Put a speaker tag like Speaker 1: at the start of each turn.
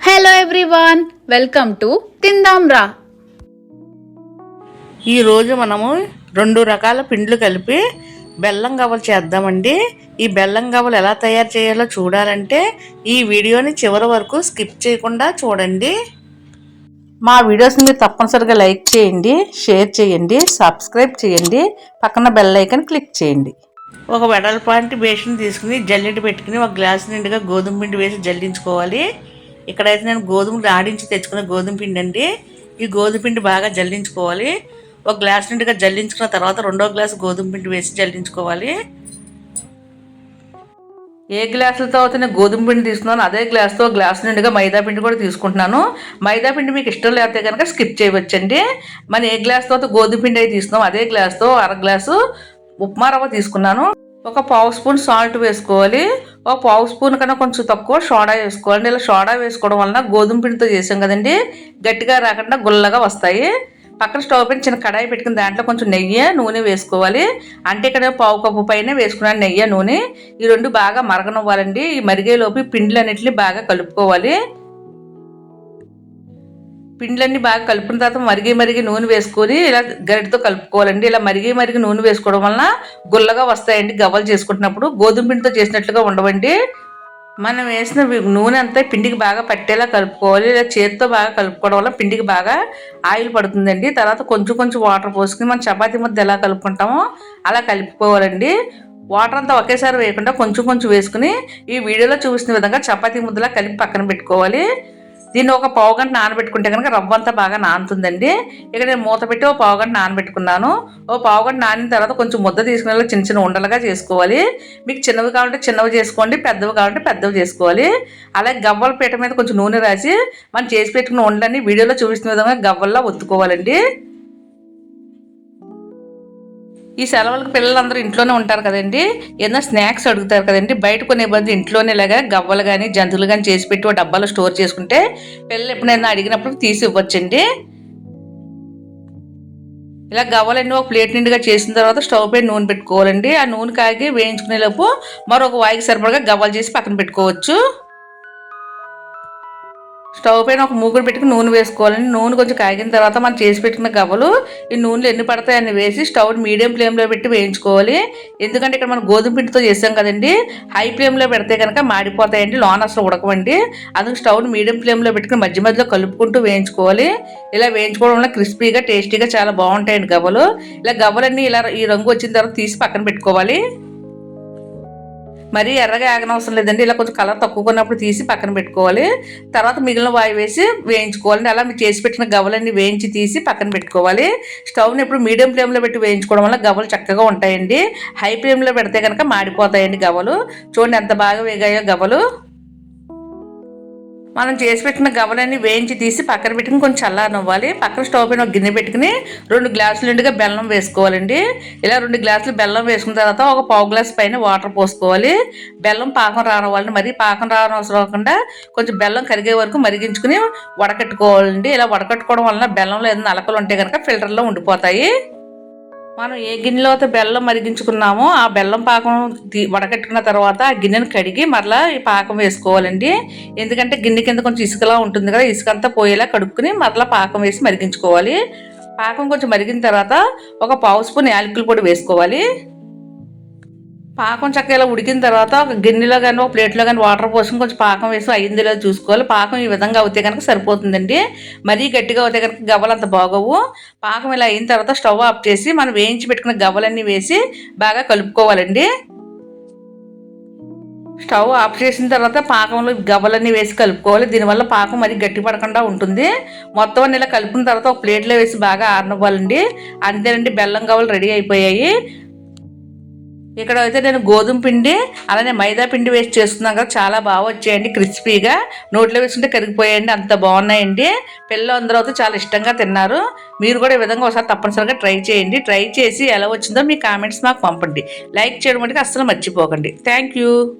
Speaker 1: Hello everyone welcome to తిందాం రా
Speaker 2: ఈరోజు మనము రెండు రకాల పిండ్లు కలిపి బెల్లం గవ్వలు చేద్దామండి. ఈ బెల్లం గవ్వలు ఎలా తయారు చేయాలో చూడాలంటే ఈ వీడియోని చివరి వరకు స్కిప్ చేయకుండా చూడండి. మా వీడియోస్ని మీరు తప్పనిసరిగా లైక్ చేయండి షేర్ చేయండి సబ్స్క్రైబ్ చేయండి పక్కన బెల్ ఐకన్ క్లిక్ చేయండి. ఒక వెడల్పాంటి బేషన్ తీసుకుని జల్లెడ పెట్టుకుని ఒక గ్లాస్ నిండుగా గోధుమ పిండి వేసి జల్లించుకోవాలి. ఇక్కడైతే నేను గోధుమలు ఆడించి తెచ్చుకున్న గోధుమ పిండి అండి. ఈ గోధుమ పిండి బాగా జల్లించుకోవాలి. ఒక గ్లాస్ నిండుగా జల్లించుకున్న తర్వాత రెండో గ్లాస్ గోధుమ పిండి వేసి జల్లించుకోవాలి. ఏ గ్లాసులతో అయితే నేను గోధుమ పిండి తీసుకున్నాను అదే గ్లాస్తో గ్లాస్ నిండుగా మైదా పిండి కూడా తీసుకుంటున్నాను. మైదా పిండి మీకు ఇష్టం లేకపోతే కనుక స్కిప్ చేయవచ్చండి. మనం ఏ గ్లాస్తో అయితే గోధుమ పిండి అయితే తీసుకున్నాం అదే గ్లాస్తో అర గ్లాసు ఉప్మా రవ్వ తీసుకున్నాను. ఒక పావు స్పూన్ సాల్ట్ వేసుకోవాలి. ఒక పావు స్పూన్ కన్నా కొంచెం తక్కువ సోడా వేసుకోవాలి. ఇలా సోడా వేసుకోవడం వలన గోధుమ పిండితో చేసాం కదండి. గట్టిగా రాకుండా గుల్లగా వస్తాయి. పక్కన స్టవ్ పైన చిన్న కడాయి పెట్టుకుని దాంట్లో కొంచెం నెయ్యి నూనె వేసుకోవాలి. అంటే ఇక్కడ పావు కప్పు పైన వేసుకున్నాను నెయ్యి నూనె ఈ రెండు బాగా మరగనివ్వాలండి. ఈ మరిగేలోపు పిండిలు అన్నింటినీ బాగా కలుపుకోవాలి. పిండ్లన్నీ బాగా కలుపుకున్న తర్వాత మరిగి మరిగి నూనె వేసుకొని ఇలా గరిటతో కలుపుకోవాలండి. ఇలా మరిగి మరిగి నూనె వేసుకోవడం వలన గుల్లగా వస్తాయండి గవ్వలు చేసుకుంటున్నప్పుడు. గోధుమ పిండితో చేసినట్లుగా ఉండవండి. మనం వేసిన నూనె అంతా పిండికి బాగా పట్టేలా కలుపుకోవాలి. ఇలా చేతితో బాగా కలుపుకోవడం వల్ల పిండికి బాగా ఆయిల్ పడుతుందండి. తర్వాత కొంచెం కొంచెం వాటర్ పోసుకుని మనం చపాతీ ముద్ద ఎలా కలుపుకుంటామో అలా కలుపుకోవాలండి. వాటర్ అంతా ఒకేసారి వేయకుండా కొంచెం కొంచెం వేసుకుని ఈ వీడియోలో చూపిస్తున్న విధంగా చపాతీ ముద్దలా కలిపి పక్కన పెట్టుకోవాలి. దీన్ని ఒక పావు గంట నానబెట్టుకుంటే కనుక రవ్వ అంతా బాగా నానుతుందండి. ఇక్కడ నేను మూత పెట్టి ఒక పావు గంట నానబెట్టుకున్నాను. ఓ పావు గంట నానిన తర్వాత కొంచెం ముద్ద తీసుకునే చిన్న చిన్న ఉండలుగా చేసుకోవాలి. మీకు చిన్నవి కావాలంటే చిన్నవి చేసుకోండి పెద్దవి కావాలంటే పెద్దవి చేసుకోవాలి. అలాగే గవ్వల పీట మీద కొంచెం నూనె రాసి మనం చేసి పెట్టుకున్న ఉండలన్నీ వీడియోలో చూపిస్తున్న విధంగా గవ్వల్లా ఒత్తుకోవాలండి. ఈ సెలవులకు పిల్లలందరూ ఇంట్లోనే ఉంటారు కదండి. ఏదైనా స్నాక్స్ అడుగుతారు కదండి. బయట కొనే బదులు ఇంట్లోనే లాగా గవ్వలు కానీ జంతువులు కానీ చేసి పెట్టి డబ్బాలో స్టోర్ చేసుకుంటే పిల్లలు ఎప్పుడైనా అడిగినప్పుడు తీసి ఇవ్వచ్చండి. ఇలా గవ్వలన్నీ ఒక ప్లేట్ నిండుగా చేసిన తర్వాత స్టవ్ పై నూనె పెట్టుకోవాలండి. ఆ నూనె కాగి వేయించుకునే లోపు మరొక వాయికి సరిపడగా గవ్వలు చేసి పక్కన పెట్టుకోవచ్చు. స్టవ్ పైన ఒక మూకుడు పెట్టుకుని నూనె వేసుకోవాలండి. నూనె కొంచెం కాగిన తర్వాత మనం చేసి పెట్టుకున్న గవ్వలు ఈ నూనెలు ఎన్ని పడతాయని వేసి స్టవ్ మీడియం ఫ్లేమ్లో పెట్టి వేయించుకోవాలి. ఎందుకంటే ఇక్కడ మనం గోధుమ పిండితో చేసాం కదండి. హై ఫ్లేమ్లో పెడితే కనుక మాడిపోతాయండి. లోన అసలు ఉడకవండి. అందుకు స్టవ్ మీడియం ఫ్లేమ్లో పెట్టుకుని మధ్య మధ్యలో కలుపుకుంటూ వేయించుకోవాలి. ఇలా వేయించుకోవడం వల్ల క్రిస్పీగా టేస్టీగా చాలా బాగుంటాయండి గవ్వలు. ఇలా గవ్వలన్నీ ఇలా ఈ రంగు వచ్చిన తర్వాత తీసి పక్కన పెట్టుకోవాలి. మరీ ఎర్రగా ఆగనవసరం లేదండి. ఇలా కొంచెం కలర్ తక్కువ కొన్నప్పుడు తీసి పక్కన పెట్టుకోవాలి. తర్వాత మిగిలిన వాయి వేసి వేయించుకోవాలండి. అలా మీరు చేసి పెట్టిన గవ్వలన్నీ వేయించి తీసి పక్కన పెట్టుకోవాలి. స్టవ్ని ఎప్పుడు మీడియం ఫ్లేమ్లో పెట్టి వేయించుకోవడం వల్ల గవ్వలు చక్కగా ఉంటాయండి. హై ఫ్లేమ్లో పెడితే కనుక మాడిపోతాయండి గవ్వలు. చూడండి ఎంత బాగా వేగాయో గవ్వలు. మనం చేసి పెట్టిన గవలన్నీ వేయించి తీసి పక్కన పెట్టుకుని కొంచెం చల్లారనివ్వాలి పక్కన స్టవ్ పైన ఒక గిన్నె పెట్టుకుని రెండు గ్లాసులు నిండుగా బెల్లం వేసుకోవాలండి. ఇలా రెండు గ్లాసులు బెల్లం వేసుకున్న తర్వాత ఒక పావు గ్లాస్ పైన వాటర్ పోసుకోవాలి. బెల్లం పాకం రానివ్వాలండి. మరి పాకం రావడం అవసరం లేకుండా కొంచెం బెల్లం కరిగే వరకు మరిగించుకుని వడకట్టుకోవాలండి. ఇలా వడకట్టుకోవడం వలన బెల్లంలో ఏదైనా నలకలు ఉంటే కనుక ఫిల్టర్లో ఉండిపోతాయి. మనం ఏ గిన్నెలో అయితే బెల్లం మరిగించుకున్నామో ఆ బెల్లం పాకం తీ- వడకట్టుకున్న తర్వాత ఆ గిన్నెను కడిగి మరలా ఈ పాకం వేసుకోవాలండి. ఎందుకంటే గిన్నె కింద కొంచెం ఇసుకలా ఉంటుంది కదా ఇసుక అంతా పోయేలా కడుక్కుని మరలా పాకం వేసి మరిగించుకోవాలి. పాకం కొంచెం మరిగిన తర్వాత ఒక పావు స్పూన్ యాలకుల పొడి వేసుకోవాలి. పాకం చక్కగా ఉడికిన తర్వాత ఒక గిన్నెలో కానీ ఒక ప్లేట్లో కానీ వాటర్ పోసుకొని కొంచెం పాకం వేసి అయింది లేదో చూసుకోవాలి. పాకం ఈ విధంగా అవుతే కనుక సరిపోతుందండి. మరీ గట్టిగా అవుతే కనుక గవ్వలు అంత బాగోవు. పాకం ఇలా అయిన తర్వాత స్టవ్ ఆఫ్ చేసి మనం వేయించి పెట్టుకున్న గవ్వలన్నీ వేసి బాగా కలుపుకోవాలండి. స్టవ్ ఆఫ్ చేసిన తర్వాత పాకంలో గవ్వలన్నీ వేసి కలుపుకోవాలి. దీనివల్ల పాకం మరి గట్టి పడకుండా ఉంటుంది. మొత్తం అన్ని ఇలా కలుపుకున్న తర్వాత ఒక ప్లేట్లో వేసి బాగా ఆరనివ్వాలండి. అంతేనండి బెల్లం గవ్వలు రెడీ అయిపోయాయి. ఇక్కడ అయితే నేను గోధుమ పిండి అలానే మైదా పిండి వేసి చేస్తున్నాను కదా చాలా బాగా వచ్చాయండి క్రిస్పీగా. నోట్లో వేసుకుంటే కరిగిపోయాయండి అంత బాగున్నాయండి. పిల్లలు అందరూ అయితే చాలా ఇష్టంగా తిన్నారు. మీరు కూడా ఈ విధంగా ఒకసారి తప్పనిసరిగా ట్రై చేయండి. ట్రై చేసి ఎలా వచ్చిందో మీ కామెంట్స్ మాకు పంపండి. లైక్ చేయడం అంటే అస్సలు మర్చిపోకండి. Thank you.